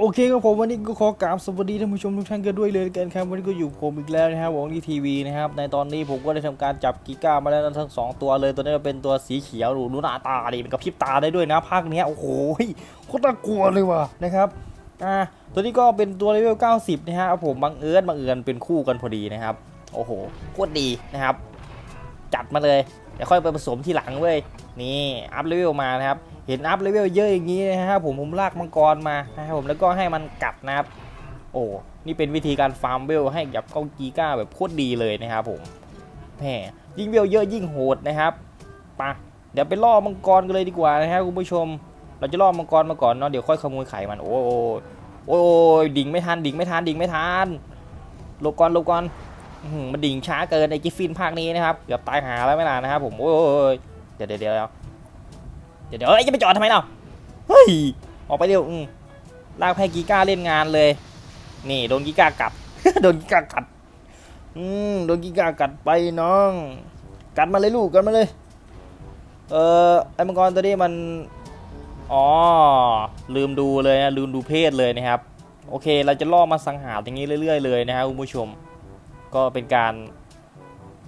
โอเคครับผมวันนี้ก็ขอกราบสวัสดีท่านผู้ชมทุกท่านกันด้วยเลยกันครับวันนี้ก็อยู่ผมอีกแล้วนะครับวงดีทีวีนะครับในตอนนี้ผมก็ได้ทำการจับกีก้ามาแล้วทั้งสองตัวเลยตัวนี้ก็เป็นตัวสีเขียวดูดูหน้าตาดิเป็นกระพริบตาได้ด้วยนะภาคเนี้ยโอ้โหโคตรกลัวเลยว่ะนะครับอ่าตัวนี้ก็เป็นตัวเลเวล90 นะฮะผมบังเอิญบังเอิญเป็นคู่กันพอดีนะครับโอ้โหโคตรดีนะครับ จัดมาเลย เดี๋ยวค่อยไปผสมทีหลังเว้ยนี่อัพเลเวลมานะครับเห็นอัพเลเวลเยอะอย่างนี้นะครับผมผมลากมังกรมานะครับผมแล้วก็ให้มันกัดนะครับ โอ้นี่เป็นวิธีการฟาร์มเวลให้กับก้องกีก้าแบบโคตรดีเลยนะครับผมแหมยิ่งเวลเยอะยิ่งโหดนะครับปะเดี๋ยวไปล่อมังกรกันเลยดีกว่านะครับคุณผู้ชม เราจะล่อมังกรมาก่อนเนาะเดี๋ยวค่อยขโมยไข่มันโอ้โอ้โอ้ดิ่งไม่ทันดิ่งไม่ทันดิ่งไม่ทันหลบก่อนหลบก่อนอื้อหือ มันดิ่งช้าเกินไอ้กิฟฟินภาคนี้นะครับเกือบตายหาแล้วไม่นานนะครับผมโอ้ยเดี๋ยวเดี๋ยวเดี๋ยวเดี๋ยวเดี๋ยวเอ้ยจะไปจอดทำไมเนาะเฮ้ยออกไปเร็วอืมลากแพ้กีก้าเล่นงานเลย นี่โดนกีก้ากัดโดนกีก้ากัดอืมโดนกีก้ากัดไปน้อง กัดมาเลยลูกกัดมาเลย เออไอ้มังกรตัวนี้มันอ๋อลืมดูเลยนะลืมดูเพศเลยนะครับ โอเค เราจะล่อมาสังหารอย่างนี้เรื่อย ๆ เลยนะครับคุณผู้ชม ก็เป็นการ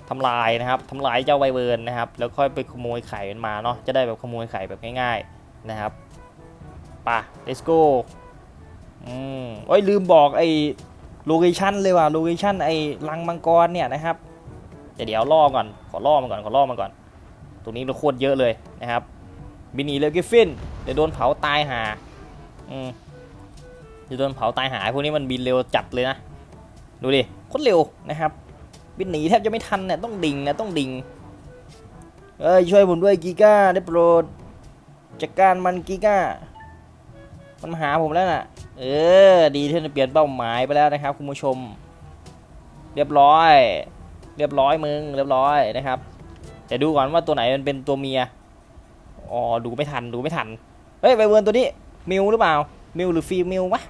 ทำลายนะครับทำลายเจ้าไวเวิร์นนะครับ แล้วค่อยไปขโมยไข่มันมาเนาะจะได้แบบขโมยไข่แบบง่ายๆนะครับป่ะ let's go อืมโอ้ยลืมบอกไอ้โลเคชันเลยว่ะโลเคชันไอ้ลังมังกรเนี่ยนะครับเดี๋ยวเดี๋ยวล่อก่อนขอล่อมันก่อนขอล่อมันก่อน ตรงนี้เราโคตรเยอะเลยนะครับบินีเลยกิฟฟินเดี๋ยวโดนเผาตายหาอืมเดี๋ยวโดนเผาตายหาพวกนี้มันบินเร็วจัดเลยนะดูดิ โคตรเร็วนะครับบินหนีแทบจะไม่ทันเนี่ยต้องดิ่งนะต้องดิ่งเอ้ยช่วยผมด้วยกีก้าได้โปรดจัดการมันกีก้า มันมาหาผมแล้วน่ะ เออ ดีที่มันเปลี่ยนเป้าหมายไปแล้วนะครับ คุณผู้ชม เรียบร้อย เรียบร้อยมึงเรียบร้อยนะครับ แต่ดูก่อนว่าตัวไหนมันเป็นตัวเมียอ๋อดูไม่ทันดูไม่ทันเฮ้ยไบเวิร์นตัวนี้มิวหรือเปล่ามิวหรือฟีมิววะ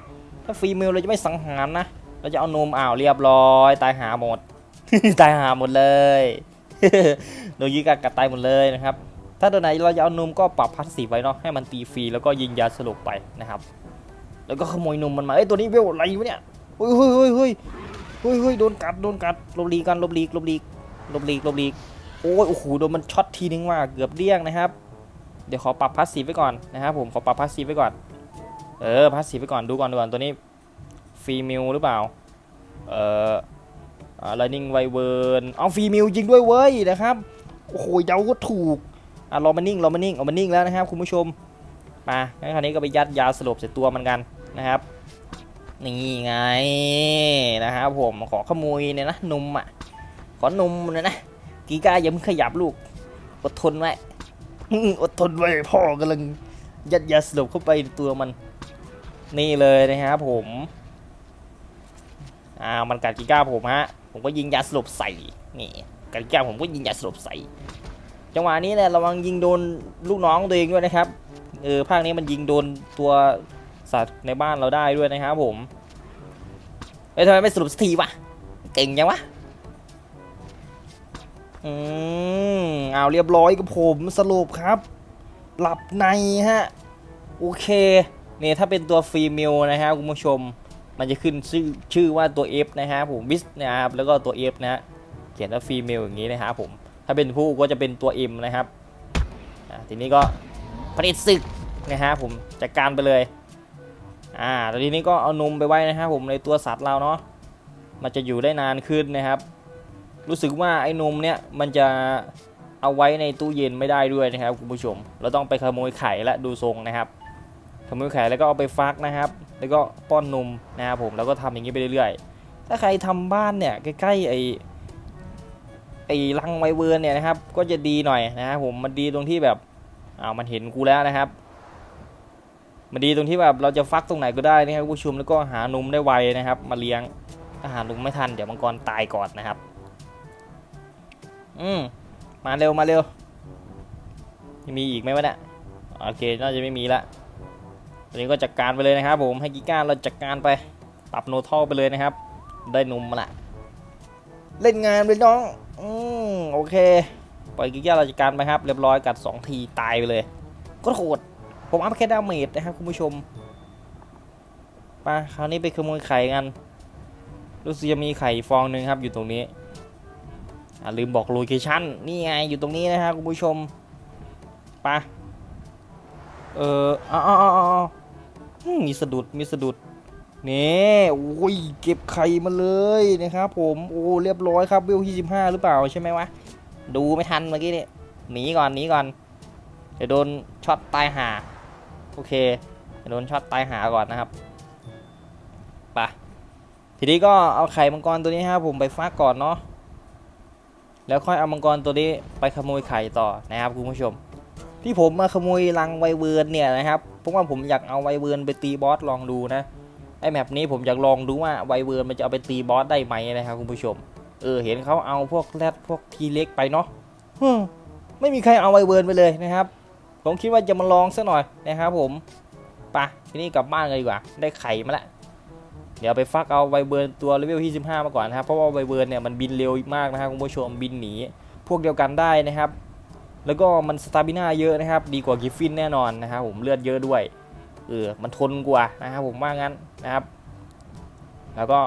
ถ้าฟีมิวเราจะไม่สังหารนะ เราจะเอานมอ้าวเรียบร้อย ตายหาหมด ตายหาหมดเลยโดนยิงกัดกัดตายหมดเลยนะครับ ถ้าตัวไหนเราจะเอานมก็ปรับพัสสีไว้เนาะให้มันตีฟรีแล้วก็ยิงยาสลบไปนะครับ แล้วก็ขโมยนมมันมาเอ้ตัวนี้เวลอะไรวะเนี่ยเฮ้ยเฮ้ยเฮ้ยเฮ้ยเฮ้ยเฮ้ยโดนกัดโดนกัดลบลีกันลบลีกลบลีกลบลีกลบลีกโอ้ยโอ้โหโดนมันช็อตทีนึงว่าเกือบเดี้ยงนะครับ เดี๋ยวขอปรับพัสสีไว้ก่อนนะครับผมขอปรับพัสสีไว้ก่อนเออพัสสีไว้ก่อนดูก่อนดูก่อนตัวนี้ ฟรีมิลหรือเปล่า เอออ่า Lightning w i v e r n เอาฟีมิลจริงด้วยเว้ยนะครับ โอ้โหเดาก็ถูก อะรอมันนิ่งรอมันนิ่งเอามันนิ่งแล้วนะครับคุณผู้ชม มางั้นคราวนี้ก็ไปยัดยาสลบใส่ตัวมันกันนะครับ นี่ไงนะครับผมขอขโมยเนี่ยนะนมอะ ขอนมเนี่ยนะ กีก้าอย่าเพิ่งขยับลูก อดทนไว้อดทนไว้พ่อกำลังยัดยาสลบเข้าไปตัวมัน นี่เลยนะครับผม อ่ามันกัดกีก้าผมฮะ ผมก็ยิงยาสลบใส่ นี่กัดกีก้าผมก็ยิงยาสลบใส่ จังหวะนี้เนี่ยระวังยิงโดนลูกน้องตัวเองด้วยนะครับ เออภาคนี้มันยิงโดนตัวสัตว์ในบ้านเราได้ด้วยนะครับผมเอ้ยทำไมไม่สรุปสักทีวะ เก่งยังวะ อืมเอาเรียบร้อยกับผมสรุปครับ หลับในฮะ โอเค เนี่ยถ้าเป็นตัวฟรีมิลนะครับคุณผู้ชม มันจะขึ้นชื่อชื่อว่าตัว F นะฮะผมวิสนะครับแล้วก็ตัว F นะฮะเขียนว่าฟีเมลอย่างนี้นะครับผมถ้าเป็นผู้ก็จะเป็นตัว M นะครับทีนี้ก็ผลิตศึกนะฮะผมจัดการไปเลยอ่าแล้วทีนี้ก็เอานมไปไว้นะครับผมในตัวสัตว์เราเนาะมันจะอยู่ได้นานขึ้นนะครับ รู้สึกว่าไอ้นมเนี่ยมันจะเอาไว้ในตู้เย็นไม่ได้ด้วยนะครับคุณผู้ชม เราต้องไปขโมยไข่และดูทรงนะครับ ขโมยไข่แล้วก็เอาไปฟักนะครับ แล้วก็ป้อนนมนะครับผมแล้วก็ทำอย่างนี้ไปเรื่อยๆ ถ้าใครทำบ้านเนี่ยใกล้ๆไอ้ไอ้รังไวเวิร์นเนี่ยนะครับ ก็จะดีหน่อยนะครับผมมันดีตรงที่แบบอ้าวมันเห็นกูแล้วนะครับ มันดีตรงที่แบบเราจะฟักตรงไหนก็ได้นะครับผู้ชมแล้วก็หานมได้ไวนะครับ มาเลี้ยงถ้าหานมไม่ทันเดี๋ยวมังกรตายก่อนนะครับ อืมมาเร็วมาเร็วมีอีกไหมวะเนี่ยโอเคน่าจะไม่มีละ วันนี้ก็จัดการไปเลยนะครับผมให้กิก้าเราจัดการไปปรับโนทอลไปเลยนะครับ ได้นมมาละเล่นงานไปน้องอืมโอเคปล่อยกิก้าเราจัดการไปครับเรียบร้อยกัด 2 ทีตายไปเลยก็โหดผมอัพแค่ดาเมจนะครับคุณผู้ชมไปคราวนี้ไปขโมยไข่กันรู้สึกจะมีไข่ฟองหนึ่งครับอยู่ตรงนี้อ่าลืมบอกโลเคชั่นนี่ไงอยู่ตรงนี้นะครับคุณผู้ชมไปเอออ๋ออ๋ออ๋อ มีสะดุดมีสะดุดนี่โอ้ยเก็บไข่มาเลยนะครับผมโอ้เรียบร้อยครับเวลที่สิบห้าหรือเปล่าใช่ไหมวะดูไม่ทันเมื่อกี้นี่หนีก่อนหนีก่อนเดี๋ยวโดนช็อตตายหาโอเคเดี๋ยวโดนช็อตตายหาก่อนนะครับไปทีนี้ก็เอาไข่มังกรตัวนี้ครับผมไปฟักก่อนเนาะแล้วค่อยเอามังกรตัวนี้ไปขโมยไข่ต่อนะครับคุณผู้ชม ที่ผมมาขโมยรังไวเวิร์นเนี่ยนะครับ เพราะว่าผมอยากเอาไวเวิร์นไปตีบอสลองดูนะไอแมปนี้ผมอยากลองดูว่าไวเวิร์นมันจะเอาไปตีบอสได้ไหมนะครับคุณผู้ชม เออเห็นเขาเอาพวกแรดพวกทีเล็กไปเนาะฮึไม่มีใครเอาไวเวิร์นไปเลยนะครับ ผมคิดว่าจะมาลองสักหน่อยนะครับผมปะทีนี้กลับบ้านกันดีกว่า ได้ไข่มาแล้วเดี๋ยวไปฟักเอาไวเบิร์นตัวเลเวลที่15มาก่อนนะครับเพราะว่าไวเบิร์นเนี่ยมันบินเร็วมากนะครับคุณผู้ชมบินหนีพวกเดียวกันได้นะครับ แล้วก็มันสตาบิน่าเยอะนะครับ ดีกว่ากิฟฟินแน่นอนนะครับผมเลือดเยอะด้วยเออมันทนกว่านะครับผมว่างั้นนะครับ แล้วก็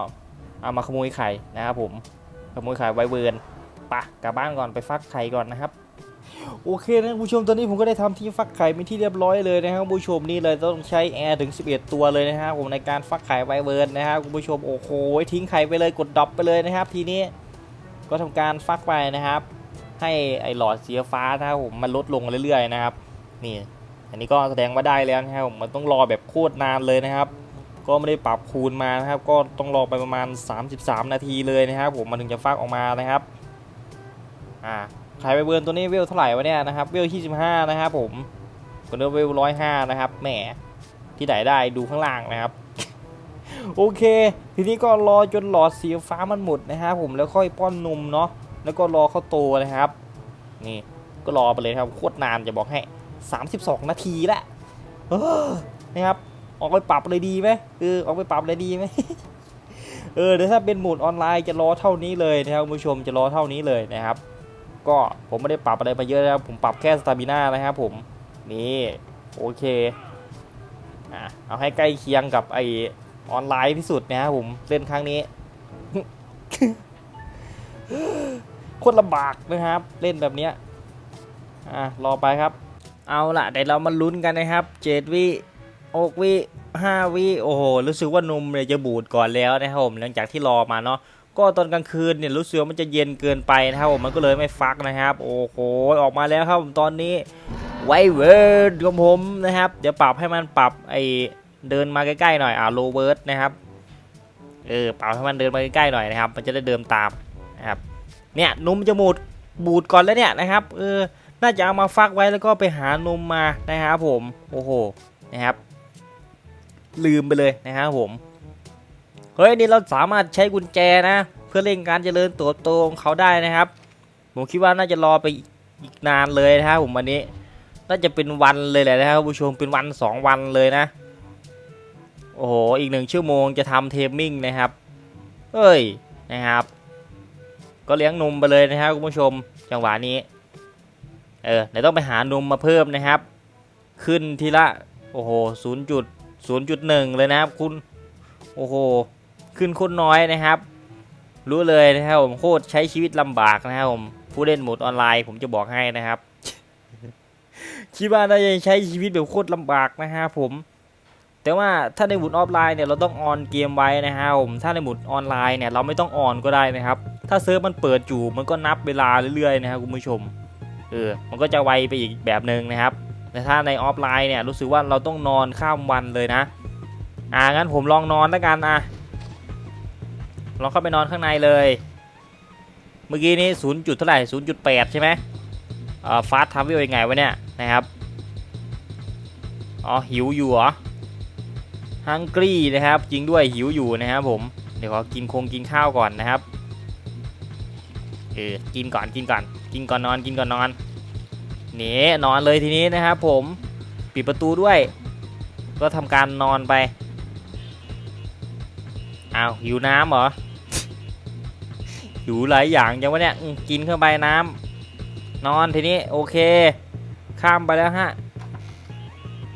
เอามาขโมยไข่นะครับผมขโมยไข่ไวเบิร์นปะกลับบ้านก่อนไปฟักไข่ก่อนนะครับโอเคนะคุณผู้ชมตอนนี้ผมก็ได้ทำที่ฟักไข่เป็นที่เรียบร้อยเลยนะครับคุณผู้ชมนี่เลยต้องใช้แอร์ถึง 11 ตัวเลยนะครับผมในการฟักไข่ไวเบิร์นนะครับคุณผู้ชมโอ้โหทิ้งไข่ไปเลยกดดรอปไปเลยนะครับ ทีนี้ก็ทำการฟักไปนะครับ ให้ไอหลอดสีฟ้านะครับผมมันลดลงเรื่อยๆนะครับ นี่ อันนี้ก็แสดงว่าได้แล้วนะครับผมมันต้องรอแบบโคตรนานเลยนะครับ ก็ไม่ได้ปรับคูณมานะครับ ก็ต้องรอไปประมาณ 33 นาทีเลยนะครับ ผมมันถึงจะฟักออกมานะครับอ่าขายไปเบิร์นตัวนี้เวลเท่าไหร่วะเนี่ยนะครับเวลที่15นะครับผมคนเดิมเวล105นะครับแหมที่ไหนได้ดูข้างล่างนะครับ โอเค ทีนี้ก็รอจนหลอดสีฟ้ามันหมดนะครับผมแล้วค่อยป้อนนมเนาะ แล้วก็รอเขาโตนะครับ นี่ก็รอไปเลยครับโคตรนานจะบอกให้ 32 นาทีละเออนะครับออกไปปรับเลยดีไหมเออออกไปปรับเลยดีไหมเออเดี๋ยวถ้าเป็นโหมดออนไลน์จะรอเท่านี้เลยนะครับคุณผู้ชมจะรอเท่านี้เลยนะครับ ก็ผมไม่ได้ปรับอะไรมาเยอะนะครับผมปรับแค่สตาบิน่านะครับผมนี่โอเคอะเอาให้ใกล้เคียงกับไอออนไลน์ที่สุดนะครับผมเล่นครั้งนี้ โคตรลำบากนะครับ เล่นแบบเนี้ยอะรอไปครับ เอาล่ะเดี๋ยวเรามาลุ้นกันนะครับเจ็ดวิหกวิห้าวิโอ้โหรู้สึกว่านุ่มเนี่ยจะบูดก่อนแล้วนะครับผมหลังจากที่รอมาเนาะก็ตอนกลางคืนเนี่ยรู้สึกว่ามันจะเย็นเกินไปนะครับผมมันก็เลยไม่ฟักนะครับ โอ้โหออกมาแล้วครับผมตอนนี้ไวเวิร์ดของผมนะครับ เดี๋ยวปรับให้มันปรับไอเดินมาใกล้ๆหน่อยอ่าโลเวิร์ดนะครับเออปรับให้มันเดินมาใกล้ๆหน่อยนะครับ มันจะได้เดินตามนะครับ เนี่ยนมจะหมดบูดก่อนแล้วเนี่ยนะครับเออน่าจะเอามาฟักไว้แล้วก็ไปหานมมานะครับผมโอ้โหนะครับ ลืมไปเลยนะครับผมเฮ้ยนี่เราสามารถใช้กุญแจนะ เพื่อเร่งการเจริญเติบโตของเขาได้นะครับ ผมคิดว่าน่าจะรอไปอีกนานเลยนะครับผมวันนี้ น่าจะเป็นวันเลยแหละนะครับผู้ชมเป็นวันสองวันเลยนะ โอ้โหอีกหนึ่งชั่วโมงจะทำเทมมิ่งนะครับเฮ้ยนะครับ ก็เลี้ยงนมไปเลยนะครับคุณผู้ชมจังหวะนี้ เออเดี๋ยวต้องไปหานมมาเพิ่มนะครับ ขึ้นทีละ โอ้โหศูนย์จุดศูนย์จุดหนึ่งเลยนะครับ คุณ โอ้โห ขึ้นโคนน้อยนะครับ รู้เลยนะครับผมโคตรใช้ชีวิตลำบากนะครับผม ผู้เล่นโหมดออนไลน์ผมจะบอกให้นะครับ คิดว่าน่าจะใช้ชีวิตแบบโคตรลำบากนะครับผม แต่ว่าถ้าในหมุดออฟไลน์เนี่ยเราต้องออนเกมไว้นะครับผมถ้าในหมุดออนไลน์เนี่ยเราไม่ต้องออนก็ได้นะครับ ถ้าเซิร์ฟมันเปิดอยู่มันก็นับเวลาเรื่อยๆนะครับคุณผู้ชมเออมันก็จะไวไปอีกแบบหนึ่งนะครับแต่ถ้าในออฟไลน์เนี่ยรู้สึกว่าเราต้องนอนข้ามวันเลยนะ อ่างั้นผมลองนอนแล้วกันอะลองเข้าไปนอนข้างในเลย เมื่อกี้นี้ศูนย์จุดเท่าไหร่ศูนย์จุดแปดใช่ไหมอ่าฟาสทำวิวยังไงวะเนี่ยนะครับอ๋อหิวอยู่เหรอ ฮังกี้นะครับ จริงด้วยหิวอยู่นะครับผม เดี๋ยวขอกินคงกินข้าวก่อนนะครับ เออ กินก่อนกินก่อน กินก่อนนอนกินก่อนนอนนี่นอนเลยทีนี้นะครับผมปิดประตูด้วย ก็ทำการนอนไปอ้าวหิวน้ำเหรอหิวหลายอย่างจังวะเนี่ยกินเข้าไปน้ำนอนทีนี้โอเค ข้ามไปแล้วฮะ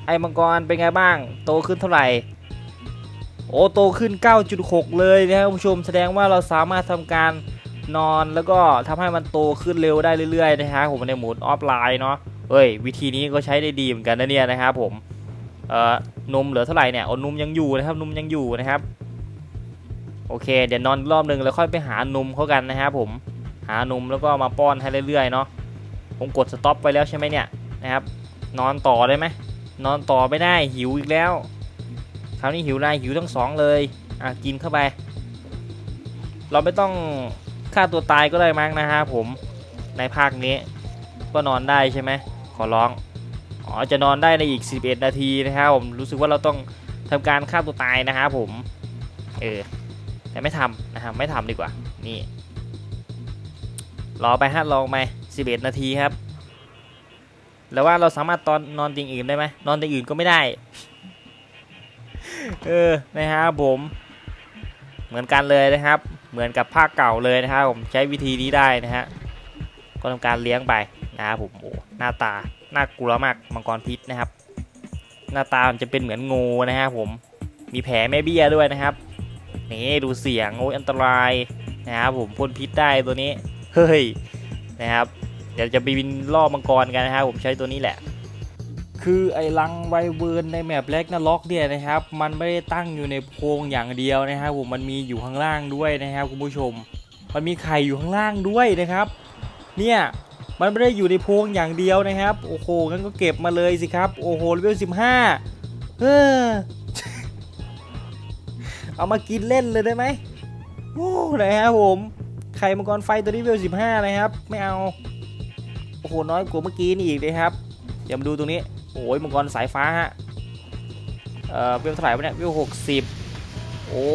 ไอ้มังกรเป็นไงบ้าง โตขึ้นเท่าไหร่ โอ้โตขึ้น 9.6 เลยนะครับผู้ชมแสดงว่าเราสามารถทำการนอนแล้วก็ทำให้มันโตขึ้นเร็วได้เรื่อยๆนะฮะผมในโหมดออฟไลน์เนาะเอ้ย วิธีนี้ก็ใช้ได้ดีเหมือนกันนะเนี่ยนะครับผมเอ่อนมเหลือเท่าไหร่เนี่ยอนมยังอยู่นะครับนมยังอยู่นะครับ โอเค เดี๋ยวนอนอีกรอบหนึ่งแล้วค่อยไปหานมเขากันนะครับผมหานมแล้วก็มาป้อนให้เรื่อยๆเนาะผมกดสต็อปไปแล้วใช่ไหมเนี่ยนะครับ นอนต่อได้ไหมนอนต่อไม่ได้หิวอีกแล้ว คราวนี้หิวได้หิวทั้งสองเลยอะกินเข้าไป เราไม่ต้องฆ่าตัวตายก็ได้มั้งนะฮะผมในภาคนี้ก็นอนได้ใช่ไหมขอร้องอ๋อจะนอนได้ในอีก 11 นาทีนะครับผมรู้สึกว่าเราต้องทำการฆ่าตัวตายนะครับผมเออแต่ไม่ทำนะครับไม่ทำดีกว่านี่รอไปฮะลองไป11 นาทีครับแล้วว่าเราสามารถตอนนอนตียงอื่นได้ไหมนอนตียงอื่นก็ไม่ได้ เออนะครับผมเหมือนกันเลยนะครับ เหมือนกับภาคเก่าเลยนะครับผมใช้วิธีนี้ได้นะฮะก็ทำการเลี้ยงไปนะครับผมโอ้หน้าตาน่ากลัวมากมังกรพิษนะครับ หน้าตามันจะเป็นเหมือนงูนะครับผมมีแผลแม่เบี้ยด้วยนะครับนี่ดูเสียงโอ้ยอันตรายนะครับผมพ่นพิษได้ตัวนี้เฮ้ยนะครับ เดี๋ยวจะไปบินล่อมังกรกันนะครับผมใช้ตัวนี้แหละ คือไอ้ลังไวเวิร์นในแมปแรกนาล็อกเนี่ยนะครับ มันไม่ได้ตั้งอยู่ในโพรงอย่างเดียวนะครับผมมันมีอยู่ข้างล่างด้วยนะครับคุณผู้ชม มันมีไข่อยู่ข้างล่างด้วยนะครับ เนี่ยมันไม่ได้อยู่ในโพรงอย่างเดียวนะครับ โอ้โหงั้นก็เก็บมาเลยสิครับโอ้โหเลเวลสิบห้าเออเอามากินเล่นเลยได้ไหมโอ้นะครับผมไข่มังกรไฟตัวนี้เลเวลสิบห้านะครับ ไม่เอาโอ้โหน้อยกว่าเมื่อกี้นี่อีกเลยครับเดี๋ยวมาดูตรงนี้ โอ้ยมังกรสายฟ้าฮะ เอ่อเวเท่าไหร่วะเนี่ยเวหกสิบโอ้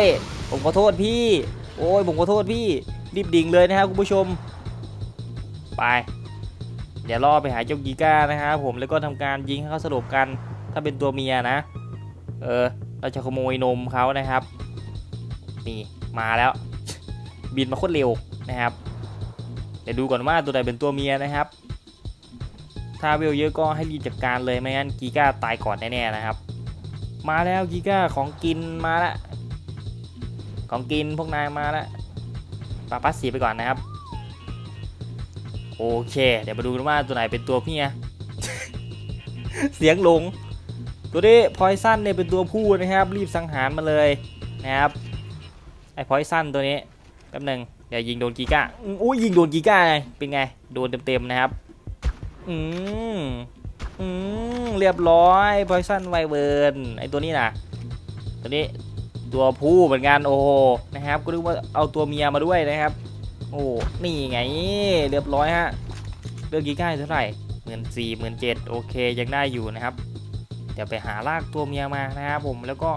ย ผมขอโทษพี่ โอ้ย ผมขอโทษพี่ รีบดิ่งเลยนะครับคุณผู้ชม ไป เดี๋ยวล่อไปหาเจ้ากีก้านะครับผม แล้วก็ทำการยิงให้เขาสลบกัน ถ้าเป็นตัวเมียนะ เออ เราจะขโมยนมเขานะครับ นี่ มาแล้ว บินมาโคตรเร็วนะครับ เดี๋ยวดูก่อนว่าตัวไหนเป็นตัวเมียนะครับ ถ้าเวลเยอะก็ให้รีบจัดการเลยไม่งั้นกีก้าตายก่อนแน่ๆนะครับ มาแล้วกีก้าของกินมาแล้วของกินพวกนายมาแล้วปาปัสสีไปก่อนนะครับ โอเค เดี๋ยวมาดูกันว่าตัวไหนเป็นตัวเมียเสียงลง ตัวนี้พอยซันเนี่ยเป็นตัวผู้นะครับ รีบสังหารมาเลยนะครับไอพอยซันตัวนี้แป๊บหนึ่งเดี๋ยวยิงโดนกีก้าอุ้ยยิงโดนกีก้าไงเป็นไงโดนเต็มๆนะครับ อืมอืมเรียบร้อยพอยซันไวเบิร์นไอตัวนี้นะตัวนี้ตัวผู้เหมือนกันโอ้โหนะครับก็นึกว่าเอาตัวเมียมาด้วยนะครับ โอ้นี่ไงเรียบร้อยฮะเลือกกี่ก้าเท่าไหร่หมื่นสี่หมื่นเจ็ดโอเคยังได้อยู่นะครับ เดี๋ยวไปหาลากตัวเมียมานะครับผมแล้วก็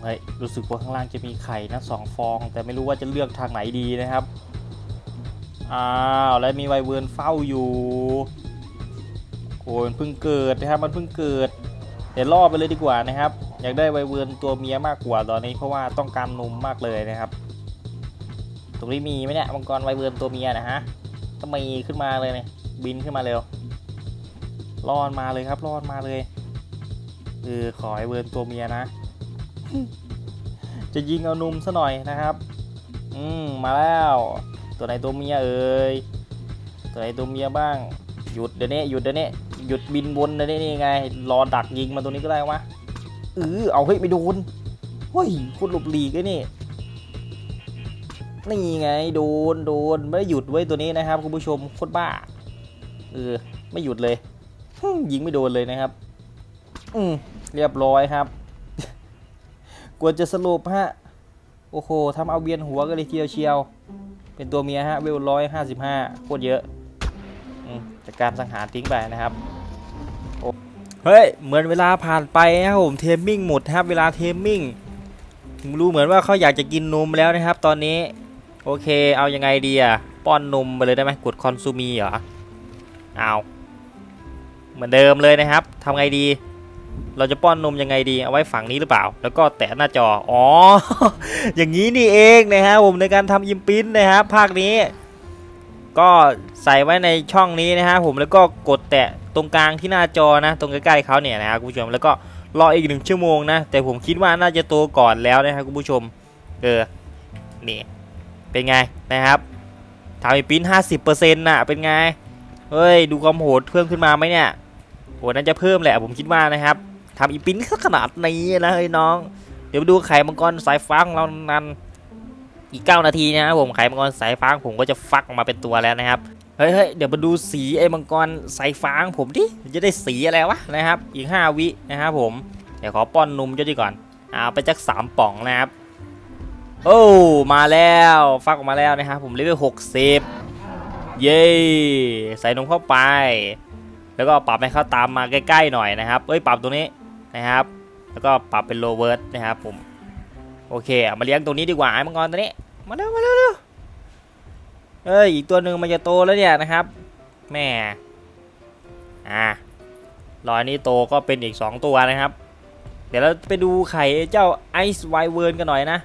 เฮ้ยรู้สึกว่าข้างล่างจะมีไข่นะสองฟอง แต่ไม่รู้ว่าจะเลือกทางไหนดีนะครับ อ้าวแล้วมีไวเวิร์นเฝ้าอยู่โอ้ยมันเพิ่งเกิดนะครับ มันเพิ่งเกิด เดี๋ยวล่อไปเลยดีกว่านะครับ อยากได้ไวเวิร์นตัวเมียมากกว่าตอนนี้เพราะว่าต้องการนมมากเลยนะครับ ตรงนี้มีไหมเนี่ยมังกรไวเวิร์นตัวเมียนะฮะก็มีขึ้นมาเลยเนี่ยบินขึ้นมาเร็วรอนมาเลยครับรอนมาเลยเออขอไวเวิร์นตัวเมียนะ จะยิงเอานมซะหน่อยนะครับ อืมมาแล้ว ตัวไหนตัวเมียเอ่ยตัวไหนตัวเมียบ้าง หยุดเดี๋ยวนี้หยุดเดี๋ยวนี้หยุดบินวนเดี๋ยวนี้นี่ไง รอดักยิงมาตัวนี้ก็ได้วะเออเอาเฮ้ยไปโดนเฮ้ยโคนหลบหลีกเลยนี่นี่ไงโดนโดนไม่หยุดไว้ตัวนี้นะครับคุณผู้ชมโคตรบ้าเออไม่หยุดเลยยิงไม่โดนเลยนะครับ อืมเรียบร้อยครับกว่าจะสรุปฮะโอ้โหทำเอาเบียนหัวกันเลยเดียวเชียว เป็นตัวเมียฮะเวลร้อยห้าสิบห้าโคตรเยอะจากการสังหารทิ้งไปนะครับเฮ้ยเหมือนเวลาผ่านไปนะครับผมเทมมิ่งหมดครับเวลาเทมมิ่งรู้เหมือนว่าเขาอยากจะกินนมแล้วนะครับ ตอนนี้โอเค เอายังไงดีอะป้อนนมไปเลยได้ไหมกดคอนซูมีเหรอเอาเหมือนเดิมเลยนะครับทำไงดี เราจะป้อนนมยังไงดี เอาไว้ฝั่งนี้หรือเปล่า แล้วก็แตะหน้าจอ อ๋อ อย่างนี้นี่เองนะครับผมในการทำอิมพินนะครับภาคนี้ ก็ใส่ไว้ในช่องนี้นะครับผมแล้วก็กดแตะตรงกลางที่หน้าจอนะ ตรงใกล้ๆเขาเนี่ยนะครับคุณผู้ชมแล้วก็รออีกหนึ่งชั่วโมงนะ แต่ผมคิดว่าน่าจะโตก่อนแล้วนะครับคุณผู้ชม เออ นี่ เป็นไงนะครับทำไอปิ้นห้าสิบเปอร์เซ็นต์น่ะ เป็นไง เฮ้ย ดูความโหดเพิ่มขึ้นมาไหมเนี่ยโหน่าจะเพิ่มแหละผมคิดว่านะครับ ทำอีปิ้นขนาดนี้นะเฮ้ยน้อง เดี๋ยวไปดูไข่มังกรสายฟ้าของเรานั้นอีก 9 นาทีนะครับผมไข่มังกรสายฟ้างผมก็จะฟักออกมาเป็นตัวแล้วนะครับเฮ้ยเฮ้ยเดี๋ยวมาดูสีไอ้มังกรสายฟ้าของผมดิจะได้สีอะไรวะนะครับ อีก 5 วินะครับผมเดี๋ยวขอป้อนนมเจ้าดีก่อนเอาไปจักสามป่องนะครับโอ้มาแล้วฟักออกมาแล้วนะครับผมเลเวลหกสิบเย้ใส่นมเข้าไป แล้วก็ปรับให้เขาตามมาใกล้ๆหน่อยนะครับเอ้ยปรับตัวนี้ นะครับ แล้วก็ปรับเป็นโลเวิร์ดนะครับผม โอเคเอามาเลี้ยงตัวนี้ดีกว่าไอ้มังกรตัวนี้ มาเร็วมาเร็วเร็วเอ้ยอีกตัวหนึ่งมันจะโตแล้วเนี่ยนะครับแม่อะรอยนี้โตก็เป็นอีก 2 ตัวนะครับ เดี๋ยวเราไปดูไข่เจ้าไอซ์ไวเวิร์นกันหน่อยนะ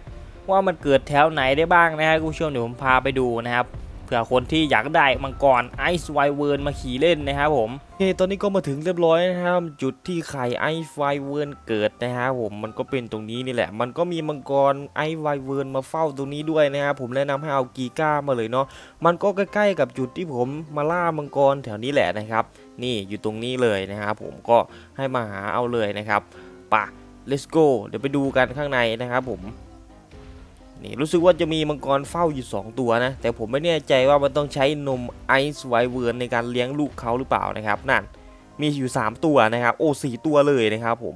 ว่ามันเกิดแถวไหนได้บ้างนะครับคุณผู้ชมเดี๋ยวผมพาไปดูนะครับ เผื่อคนที่อยากได้มังกรไอซ์ไวเวิร์นมาขี่เล่นนะครับผมโอเคตอนนี้ก็มาถึงเรียบร้อยนะครับจุดที่ไข่ไอซ์ไวเวิร์นเกิดนะครับผมมันก็เป็นตรงนี้นี่แหละ มันก็มีมังกรไอซ์ไวเวิร์นมาเฝ้าตรงนี้ด้วยนะครับผมแนะนำให้เอากีก้ามาเลยเนาะมันก็ใกล้ๆกับจุดที่ผมมาล่ามังกรแถวนี้แหละนะครับ นี่อยู่ตรงนี้เลยนะครับผมก็ให้มาหาเอาเลยนะครับป่ะ let's go เดี๋ยวไปดูกันข้างในนะครับผม นี่รู้สึกว่าจะมีมังกรเฝ้าอยู่ 2 ตัวนะ แต่ผมไม่แน่ใจว่ามันต้องใช้นมไอซ์ไวเวิร์นในการเลี้ยงลูกเขาหรือเปล่านะครับนั่นมีอยู่ 3 ตัวนะครับ โอ้สตัวเลยนะครับผม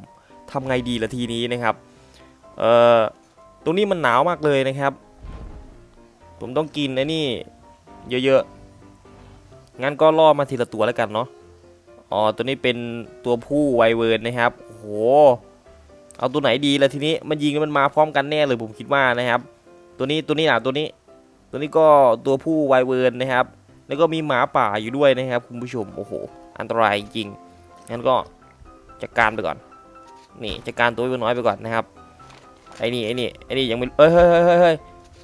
ทำไงดีละทีนี้นะครับเอ่อตรงนี้มันหนาวมากเลยนะครับ ผมต้องกินไอ้นี่เยอะๆงั้นก็ล่อมาทีละตัวแล้วกันเนาะอ๋อตัวนี้เป็นตัวผู้ไวเวิร์นนะครับโอ้โห เอาตัวไหนดีละทีนี้มันยิงแล้วมันมาพร้อมกันแน่เลยผมคิดว่านะครับ ตัวนี้ตัวนี้นะตัวนี้ ตัวนี้ก็ตัวผู้ไวเวิร์นนะครับ แล้วก็มีหมาป่าอยู่ด้วยนะครับ คุณผู้ชมโอ้โห อันตรายจริงงั้นก็จัดการไปก่อน นี่จัดการตัวน้อยไปก่อนนะครับไอ้นี่ไอ้นี่ไอ้นี่ยังไม่เอ้ยเฮ้ยเฮ้ยเฮ้ยเฮ้ย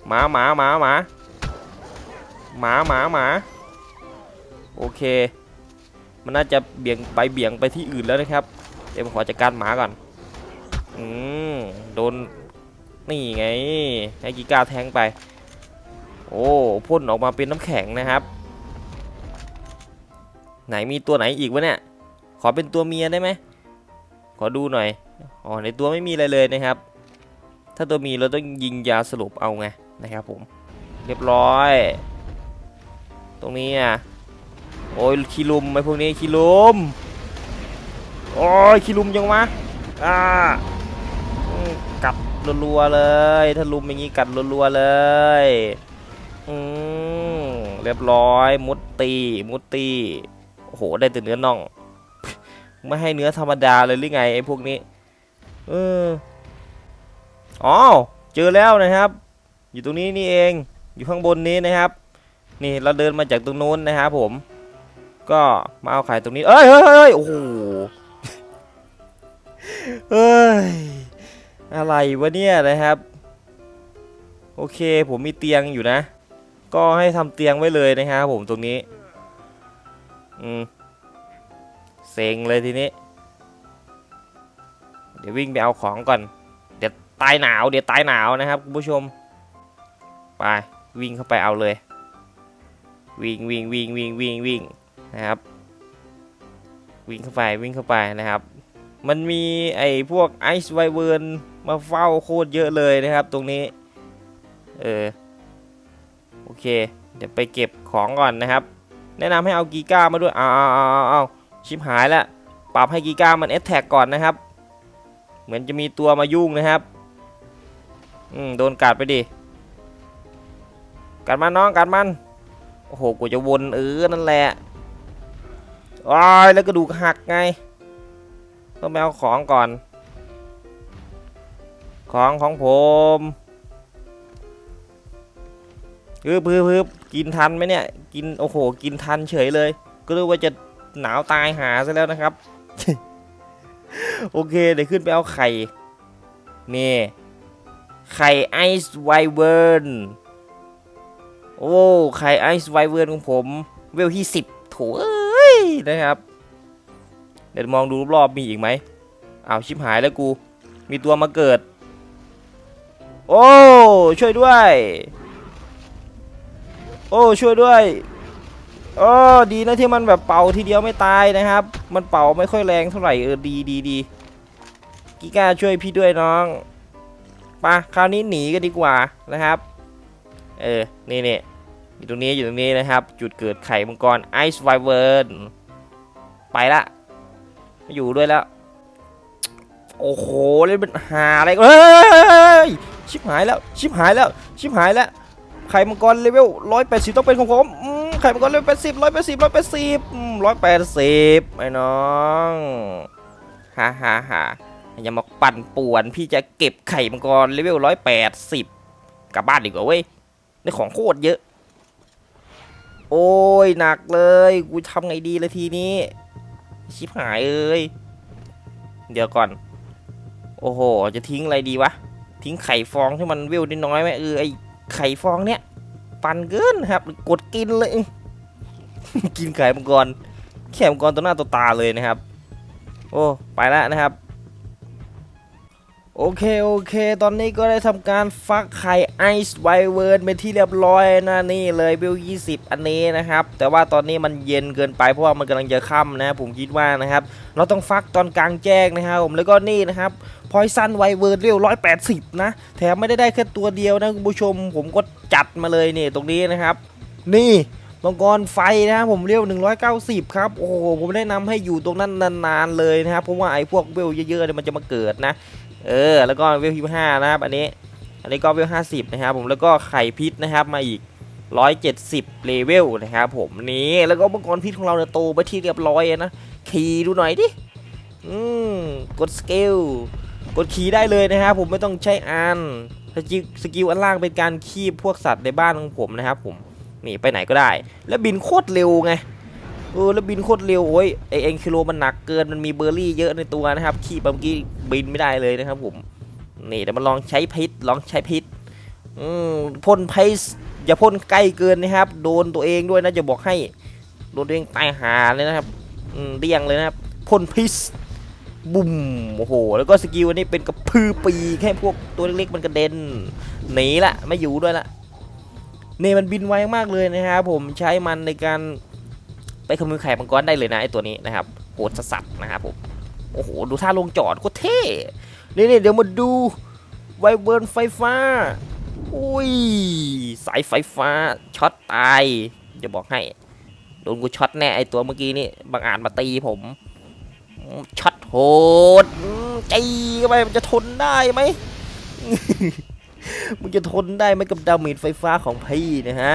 หมาหมาหมาหมาหมาหมาหมาโอเค มันน่าจะเบี่ยงไปเบี่ยงไปที่อื่นแล้วนะครับ เดี๋ยวผมขอจัดการหมาก่อน อืมโดนนี่ไงให้กีกาแทงไป โอ้พ่นออกมาเป็นน้ำแข็งนะครับ ไหนมีตัวไหนอีกวะเนี่ย ขอเป็นตัวเมียได้ไหมขอดูหน่อยอ๋อในตัวไม่มีอะไรเลยนะครับ ถ้าตัวมีเราต้องยิงยาสลบเอาไงนะครับผม เรียบร้อย ตรงนี้อะโอ้ยขี้ลุมไอพวกนี้ขี้ลุมโอ้ยขี้ลุมยังวะอ่า รัวๆเลย ถ้าลุมอย่างนี้กัดรัวๆเลยอืมเรียบร้อย มุดตี มุดตีโอ้โหได้แต่เนื้อน่อง ไม่ให้เนื้อธรรมดาเลยหรือไงไอ้พวกนี้ เอออ๋อเจอแล้วนะครับ อยู่ตรงนี้นี่เอง อยู่ข้างบนนี้นะครับ นี่เราเดินมาจากตรงนู้นนะครับผม ก็มาเอาไข่ตรงนี้ เอ้ยเฮ้ยเฮ้ยโอ้โหเอ้ย อะไรวะเนี่ยนะครับ โอเคผมมีเตียงอยู่นะ ก็ให้ทำเตียงไว้เลยนะครับผมตรงนี้ อืมเซ็งเลยทีนี้ เดี๋ยววิ่งไปเอาของก่อน เดี๋ยวตายหนาว เดี๋ยวตายหนาวนะครับคุณผู้ชม ไปวิ่งเข้าไปเอาเลย วิ่งวิ่งวิ่งวิ่งวิ่งวิ่งนะครับ วิ่งเข้าไปวิ่งเข้าไปนะครับ มันมีไอ้พวกไอซ์ไวเวิร์น มาเฝ้าโคตรเยอะเลยนะครับ ตรงนี้ เออ โอเค เดี๋ยวไปเก็บของก่อนนะครับ แนะนำให้เอากีก้ามาด้วย เอาเอาเอาเอาเอาชิบหายแล้ว ปรับให้กีก้ามันเอ t แทกก่อนนะครับ เหมือนจะมีตัวมายุ่งนะครับ อืม โดนกัดไปดิ กัดมันน้องกัดมัน โอ้โห กูจะวนเออ นั่นแหละอ้ายแล้วกระดูหักไง ต้องไปเอาของก่อน ของของผมฮึบฮึบฮึบกินทันไหมเนี่ย กินโอ้โห กินทันเฉยเลย ก็รู้ว่าจะหนาวตายหาซะแล้วนะครับ โอเค เดี๋ยวขึ้นไปเอาไข่ นี่ ไข่ไอซ์ไวเวิร์น โอ้ ไข่ไอซ์ไวเวิร์นของผม เวลที่สิบโถเอ้ยนะครับ เดี๋ยวมองดูรอบๆมีอีกไหมอ้าวชิบหายแล้วกู มีตัวมาเกิด โอ้ช่วยด้วย โอ้ช่วยด้วยโอ้ดีนะที่มันแบบเป่าทีเดียวไม่ตายนะครับ มันเป่าไม่ค่อยแรงเท่าไหร่เออดีดีดีกิก้าช่วยพี่ด้วยน้องปะคราวนี้หนีกันดีกว่านะครับ เออนี่นี่อยู่ตรงนี้อยู่ตรงนี้นะครับ จุดเกิดไข่มังกรไอซ์ไวเวิร์นไปละไม่อยู่ด้วยแล้ว โอ้โหเล่นเป็นหาอะไรเฮ้ย ชิบหายแล้ว ชิบหายแล้ว ชิบหายแล้วไข่มังกรเลเวลร้อยแปดสิบต้องเป็นของผมไข่มังกรเลเวลแปดสิบร้อยแปดสิบร้อยแปดสิบร้อยแปดสิบไอ้น้องฮ่าฮ่าฮ่าอย่ามาปั่นป่วน พี่จะเก็บไข่มังกรเลเวลร้อยแปดสิบกลับบ้านดีกว่าเว้ยได้ของโคตรเยอะ โอ้ยหนักเลย กูทำไงดีเละทีนี้ ชิบหายเอ้ย เดี๋ยวก่อน โอ้โห จะทิ้งอะไรดีวะ ทิ้งไข่ฟองที่มันเวลได้น้อยไหมเออไอไข่ฟองเนี้ยปันเกินครับ กดกินเลย กินไข่มังกรแข่มังกรตัวหน้าตัวตาเลยนะครับ โอ้ไปแล้วนะครับ โอเค โอเค ตอนนี้ก็ได้ทำการฟักไข่ไอซ์ไวเวิร์นเป็นที่เรียบร้อยนะนี่เลยเบล20 อันนี้นะครับ แต่ว่าตอนนี้มันเย็นเกินไปเพราะว่ามันกำลังจะค่ำนะ ผมคิดว่านะครับ เราต้องฟักตอนกลางแจ้งนะครับผมแล้วก็นี่นะครับพอยซันไวเวิร์นเร็ว180นะ แถมไม่ได้ได้แค่ตัวเดียวนะคุณผู้ชม ผมก็จัดมาเลยนี่ตรงนี้นะครับ นี่มังกรไฟนะครับผมเร็ว190 ครับ โอ้โห ผมแนะนำให้อยู่ตรงนั้นนานๆเลยนะครับ เพราะว่าไอ้พวกเวลเยอะๆเนี่ยมันจะมาเกิดนะ เออ แล้วก็เวลที่ห้านะครับ อันนี้ อันนี้ก็เวลห้าสิบนะครับ ผม แล้วก็ไข่พิษนะครับ มาอีกร้อยเจ็ดสิบเลเวลนะครับผม นี่ แล้วก็มังกรพิษของเราเนี่ยโตไปที่เรียบร้อยนะ ขี่ดูหน่อยดิ อืม กดสกิลกดขี่ได้เลยนะครับผม ไม่ต้องใช้อันสกิลสกิลอันล่างเป็นการคีบพวกสัตว์ในบ้านของผมนะครับผม นี่ไปไหนก็ได้ แล้วบินโคตรเร็วไง ออแล้วบินโคตรเร็วโอ้ยไอเอ็นคิโลมันหนักเกินมันมีเบอร์รี่เยอะในตัวนะครับ ขี่ไปเมื่อกี้บินไม่ได้เลยนะครับผมนี่เดี๋ยวมาลองใช้พิษลองใช้พิษอืมพ่นพิษอย่าพ่นใกล้เกินนะครับ โดนตัวเองด้วยนะจะบอกให้โดนตัวเองตายหาเลยนะครับอืมเดี่ยงเลยนะครับพ่นพิษบุ้มโอ้โห แล้วก็สกิลอันนี้เป็นกระพือปีกให้พวกตัวเล็กๆมันกระเด็นหนีละไม่อยู่ด้วยละนี่มันบินไวมากเลยนะครับผมใช้มันในการ ไปขโมยไข่มังกรได้เลยนะไอตัวนี้นะครับโหดสัสนะครับผมโอ้โหดูท่าลงจอดโคตรเท่นี่เดี๋ยวมาดูไวเบิร์นไฟฟ้าอุ้ยสายไฟฟ้าช็อตตายจะบอกให้โดนกูช็อตแน่ไอตัวเมื่อกี้นี่บางอาจมาตีผมช็อตโหดอืมจีเข้าไปมันจะทนได้ไหมมึงจะทนได้ไหมกับดาเมจไฟฟ้าของพี่นะฮะ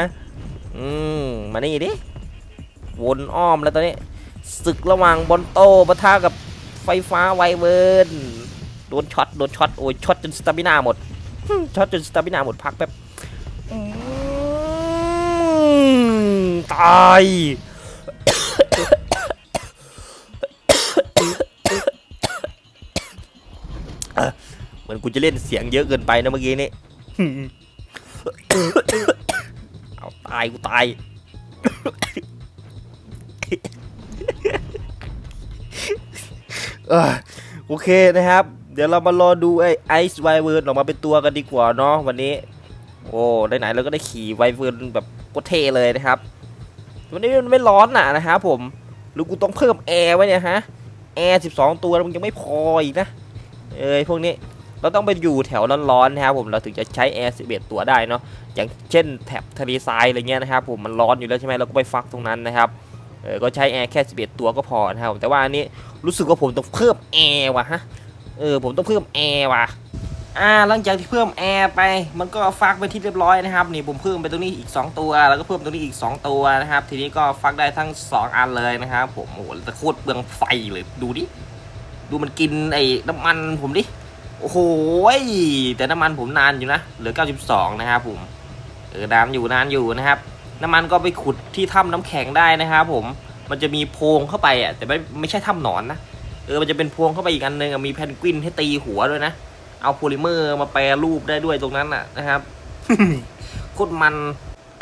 อืม มานี่ดิ วนอ้อมแล้วตอนนี้ศึกระหว่างบอลโตปะทะกับไฟฟ้าไวเวิร์นโดนช็อตโดนช็อตโอ้ยช็อตจนสตามินาหมดช็อตจนสตามินาหมดพักแป๊บตายเหมือนกูจะเล่นเสียงเยอะเกินไปนะเมื่อกี้นี้เอาตายกูตาย โอเคนะครับ เดี๋ยวเรามารอดูไอ้ไอซ์ไวเวิร์ออกมาเป็นตัวกันดีกว่าเนาะวันนี้ โอ้ได้ไหนเราก็ได้ขี่ไวเวิร์แบบโคตรเท่เลยนะครับ วันนี้มันไม่ร้อนน่ะนะครับผมหรือกูต้องเพิ่มแอร์ไว้เนี่ยฮะแอร์12ตัวแล้วมันยังไม่พออีกนะเอ้ยพวกนี้เราต้องไปอยู่แถวร้อนๆนะครับผมเราถึงจะใช้แอร์11ตัวได้เนาะอย่างเช่นแถบทะเลทรายอะไรเงี้ยนะครับผมมันร้อนอยู่แล้วใช่ไหมเราก็ไปฟักตรงนั้นนะครับ เออก็ใช้แอร์แค่ 11 ตัวก็พอนะครับ แต่ว่าอันนี้รู้สึกว่าผมต้องเพิ่มแอร์ว่ะฮะ เออผมต้องเพิ่มแอร์ว่ะ อ่าหลังจากที่เพิ่มแอร์ไป มันก็ฟักไปที่เรียบร้อยนะครับ นี่ผมเพิ่มไปตรงนี้อีก 2 ตัว แล้วก็เพิ่มตรงนี้อีก 2 ตัวนะครับ ทีนี้ก็ฟักได้ทั้ง 2 อันเลยนะครับ ผม โอ้โหแต่โคตรเปลืองไฟเลย ดูดิ ดูมันกินไอ้น้ำมันผมดิ โอ้โห แต่น้ำมันผมนานอยู่นะ เหลือ 92 นะครับผม เออนานอยู่นานอยู่นะครับ น้ำมันก็ไปขุดที่ถ้ำน้ำแข็งได้นะครับผมมันจะมีโพรงเข้าไปอะแต่ไม่ไม่ใช่ถ้ำหนอนนะเออมันจะเป็นโพรงเข้าไปอีกอันนึงมีแพนกวินให้ตีหัวด้วยนะเอาโพลิเมอร์มาแปรรูปได้ด้วยตรงนั้นน่ะนะครับโคตรมัน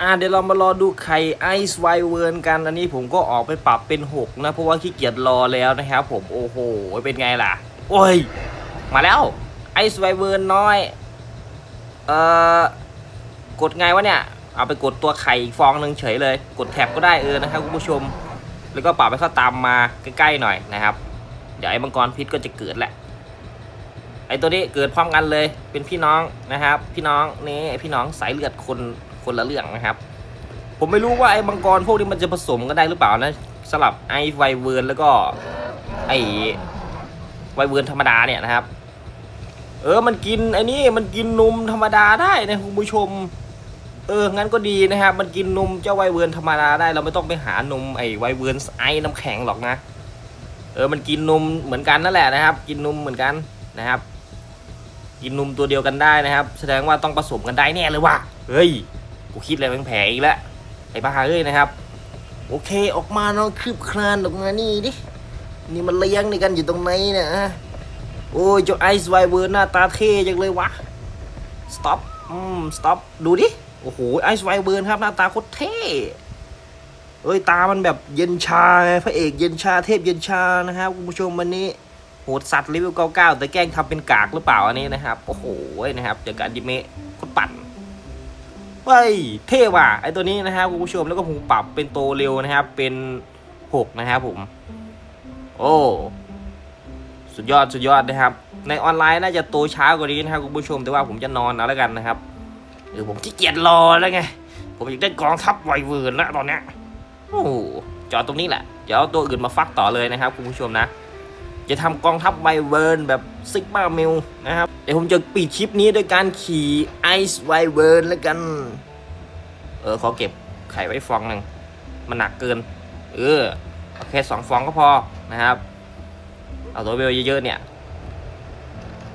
อ่าเดี๋ยวเรามารอดูไข่ไอซ์ไวเวิร์นกัน อันนี้ผมก็ออกไปปรับเป็น 6 นะ เพราะว่าขี้เกียจรอแล้วนะครับผมโอ้โห เป็นไงล่ะ โอ้ย มาแล้วไอซ์ไวเวิร์นน้อย เอ่อ กดไงวะเนี่ย เอาไปกดตัวไข่อีกฟองหนึ่งเฉยเลย กดแท็บก็ได้เออนะครับคุณผู้ชม แล้วก็ปรับให้เขาตามมาใกล้ๆหน่อยนะครับ เดี๋ยวไอ้มังกรพิษก็จะเกิดแหละไอ้ตัวนี้เกิดพร้อมกันเลยเป็นพี่น้องนะครับ พี่น้องนี่พี่น้องสายเลือดคนคนละเรื่องนะครับ ผมไม่รู้ว่าไอ้มังกรพวกนี้มันจะผสมกันได้หรือเปล่านะสลับไอ้ไวเวิร์นแล้วก็ไอ้ไวเวิร์นธรรมดาเนี่ยนะครับ เออมันกินไอ้นี่มันกินนมธรรมดาได้นะคุณผู้ชม เออ งั้นก็ดีนะครับ มันกินนมเจ้าไวเวิร์นธรรมดาได้ เราไม่ต้องไปหานมไอ้ไวเวิร์นไอ้น้ำแข็งหรอกนะ เออ มันกินนมเหมือนกันนั่นแหละนะครับ กินนมเหมือนกันนะครับ กินนมตัวเดียวกันได้นะครับ แสดงว่าต้องผสมกันได้แน่เลยว่ะ เฮ้ย กูคิดอะไรแผลงอีกแล้ว ไอ้บ้าเอ้ยนะครับ โอเค ออกมาน้องคืบคลานออกมานี่ดิ นี่มันเลี้ยงในกันอยู่ตรงไหนเนี่ยฮะโอ้ยเจ้าไอซ์ไวเวิร์นหน้าตาเท่จังเลยวะสต็อปอืมสต็อปดูดิ โอ้โหไอซ์ไวเบิร์นครับหน้าตาโคตรเท่เอ้ยตามันแบบเย็นชาไงพระเอกเย็นชาเทพเย็นชานะครับคุณผู้ชมวันนี้โหดสัตว์เลเวล99แต่แกล้งทำเป็นกากหรือเปล่าอันนี้นะครับ โอ้โหนะครับจากการดิเมะโคตรปั่นเฮ้ยเท่ว่ะไอตัวนี้นะครับคุณผู้ชมแล้วก็ผมปรับเป็นโตเร็วนะครับ เป็น6นะครับผมโอ้สุดยอดสุดยอดนะครับ ในออนไลน์น่าจะโตช้ากว่านี้นะครับคุณผู้ชมแต่ว่าผมจะนอนเอาแล้วกันนะครับ เออผมขี้เกียจรอแล้วไง ผมอยากได้กองทัพไวเวิร์นแล้วตอนเนี้ยโอ้โหจอดตรงนี้แหละ เดี๋ยวเอาตัวอื่นมาฟักต่อเลยนะครับคุณผู้ชมนะ จะทำกองทัพไวเวิร์นแบบซิกมามิลนะครับ เดี๋ยวผมจะปิดคลิปนี้ด้วยการขี่ไอซ์ไวเวิร์นแล้วกัน เออขอเก็บไข่ไว้ฟองหนึ่งมันหนักเกิน เออโอเคสองฟองก็พอนะครับ เอาตัวเวลเยอะๆเนี่ย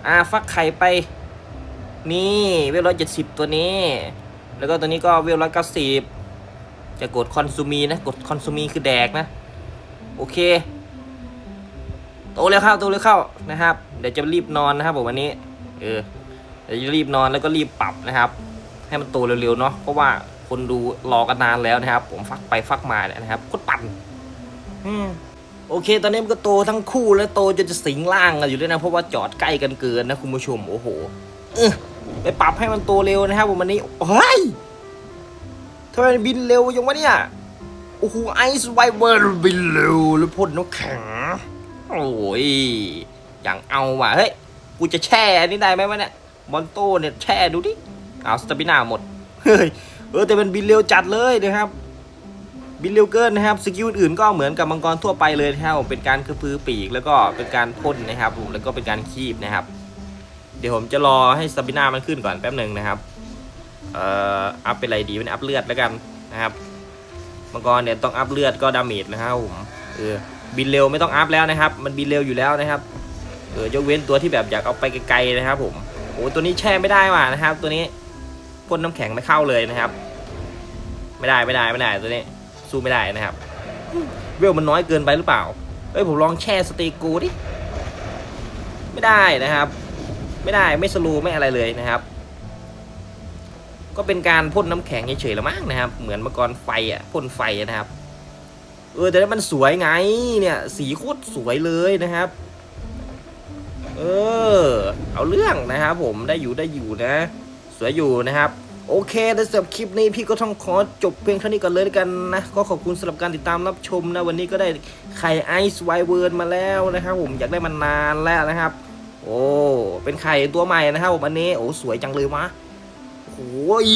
อ่าฟักไข่ไป นี่เวลร้อยเจ็ดสิบตัวนี้ แล้วก็ตัวนี้ก็เวลร้อยเก้าสิบจะกดคอนซูมีนะ กดคอนซูมีคือแดกนะ โอเค โตเร็วเข้าโตเร็วเข้านะครับ เดี๋ยวจะรีบนอนนะครับผมวันนี้ เออ เดี๋ยวจะรีบนอนแล้วก็รีบปรับนะครับ ให้มันโตเร็วๆเนาะ เพราะว่าคนดูรอกันนานแล้วนะครับ ผมฟักไปฟักมาเนี่ยนะครับโคตรปั่นอืมโอเค ตอนนี้มันก็โตทั้งคู่แล้วโตจนจะสิงล่างกันอยู่ด้วยนะ เพราะว่าจอดใกล้กันเกินนะคุณผู้ชม โอ้โหเออ ไปปรับให้มันโตเร็วนะครับผมวันนี้เฮ้ยทำไมบินเร็วอย่างวะเนี่ย โอ้โหไอซ์ไวเวอร์บินเร็วแล้วพ่นน้ำแข็ง โอ้ย อย่างเอาว่ะ เฮ้ย กูจะแช่อันนี้ได้ไหมวะเนี่ยมอนโต้เนี่ยแช่ดูดิ เอาสตาบินาหมด เฮ้ย เออแต่มันบินเร็วจัดเลยนะครับ บินเร็วเกินนะครับ สกิลอื่นก็เหมือนกับมังกรทั่วไปเลยนะครับผมเป็นการกระพือปีกแล้วก็เป็นการพ่นนะครับ แล้วก็เป็นการคีบนะครับ ดี๋ยวผมจะรอให้สตาบิน่ามันขึ้นก่อนแป๊บหนึ่งนะครับ เอ่อ อัพเป็นอะไรดีเป็นอัพเลือดแล้วกันนะครับ มังกรเนี่ยต้องอัพเลือดก็ดาเมจนะครับผม เออ บินเร็วไม่ต้องอัพแล้วนะครับ มันบินเร็วอยู่แล้วนะครับ เออยกเว้นตัวที่แบบอยากเอาไปไกลๆนะครับ ผม โอ้ตัวนี้แช่ไม่ได้ว่ะนะครับ ตัวนี้พ่นน้ำแข็งไม่เข้าเลยนะครับ ไม่ได้ไม่ได้ไม่ได้ตัวนี้ สู้ไม่ได้นะครับ เวลมันน้อยเกินไปหรือเปล่า เอ้ยผมลองแช่สเตกูดิ ไม่ได้นะครับ ไม่ได้ไม่สลูไม่อะไรเลยนะครับ ก็เป็นการพ่นน้ำแข็งเฉยๆละมั้งนะครับ เหมือนมื่อก่อนไฟอะพ่นไฟนะครับ เออแต่นั้นมันสวยไงเนี่ยสีโคตรสวยเลยนะครับ เออ เอาเรื่องนะครับ ผมได้อยู่ได้อยู่นะ สวยอยู่นะครับโอเคในสำหรับคลิปนี้พี่ก็ต้องขอจบเพียงเท่านี้ก่อนเลยด้วกันนะ ก็ขอบคุณสำหรับการติดตามรับชมนะ วันนี้ก็ได้ไข่ไอซ์ไวเวิร์นมาแล้วนะครับผมอยากได้มันนานแล้วนะครับ โอ้ เป็นไข่ตัวใหม่นะครับผมอันนี้โอ้สวยจังเลยวะโอ้ย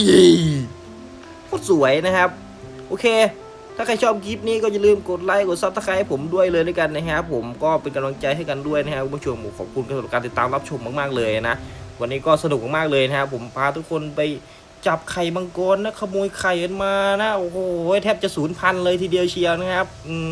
โคตรสวยนะครับ โอเค ถ้าใครชอบคลิปนี้ก็อย่าลืมกดไลค์กดซับสไครต์ผมด้วยเลยด้วยกันนะครับผมก็เป็นกำลังใจให้กันด้วยนะครับคุณผู้ชมขอบคุณสำหรับการติดตามรับชมมากๆเลยนะวันนี้ก็สนุกมากๆเลยนะครับผมพาทุกคนไปจับไข่มังกรนะขโมยไข่กันมานะโอ้โหแทบจะสูญพันธุ์เลยทีเดียวเชียวนะครับ อืม